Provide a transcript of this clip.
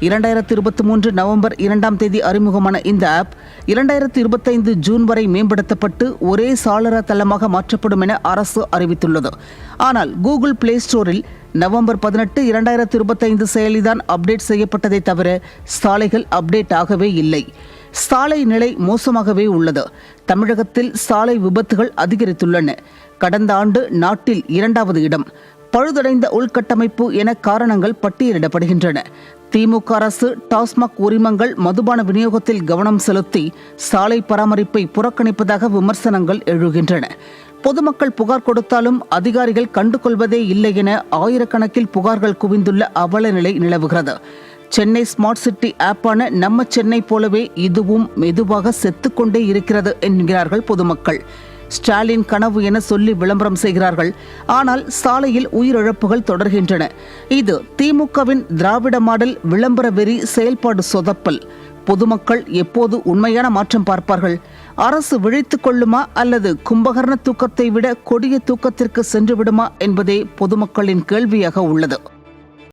இரண்டாயிரத்தி இருபத்தி மூன்று நவம்பர் இரண்டாம் தேதி அறிமுகமான இந்த ஆப் இரண்டாயிரத்தி இருபத்தைந்து ஜூன் வரை மேம்படுத்தப்பட்டு ஒரே சாளர தளமாக மாற்றப்படும் என அரசு அறிவித்துள்ளது. ஆனால் கூகுள் பிளே ஸ்டோரில் நவம்பர் பதினெட்டு இரண்டாயிரத்தி இருபத்தைந்து செயலிதான் அப்டேட் செய்யப்பட்டதை தவிர சாலைகள் அப்டேட் ஆகவே இல்லை. சாலை நிலை மோசமாகவே உள்ளது. தமிழகத்தில் சாலை விபத்துகள் அதிகரித்துள்ளன. கடந்த ஆண்டு நாட்டில் இரண்டாவது இடம். பழுதடைந்த உள்கட்டமைப்பு என காரணங்கள் பட்டியலிடப்படுகின்றன. திமுக அரசு டாஸ்மாக் உரிமங்கள் மதுபான விநியோகத்தில் கவனம் செலுத்தி சாலை பராமரிப்பை புறக்கணிப்பதாக விமர்சனங்கள் எழுகின்றன. பொதுமக்கள் புகார் கொடுத்தாலும் அதிகாரிகள் கண்டுகொள்வதே இல்லை என ஆயிரக்கணக்கில் புகார்கள் குவிந்துள்ள அவல நிலை நிலவுகிறது. சென்னை ஸ்மார்ட் சிட்டி ஆப்பான நம்ம சென்னை போலவே இதுவும் மெதுவாக செத்துக்கொண்டே இருக்கிறது என்கிறார்கள் பொதுமக்கள். ஸ்டாலின் கனவு என சொல்லி விளம்பரம் செய்கிறார்கள். ஆனால் சாலையில் உயிரிழப்புகள் தொடர்கின்றன. இது திமுகவின் திராவிட மாடல் விளம்பர வெறி செயல்பாடு சொதப்பல். பொதுமக்கள் எப்போது உண்மையான மாற்றம் பார்ப்பார்கள்? அரசு விழித்துக் கொள்ளுமா அல்லது கும்பகர்ண தூக்கத்தை விட கொடிய தூக்கத்திற்கு சென்று விடுமா என்பதே பொதுமக்களின் கேள்வியாக உள்ளது.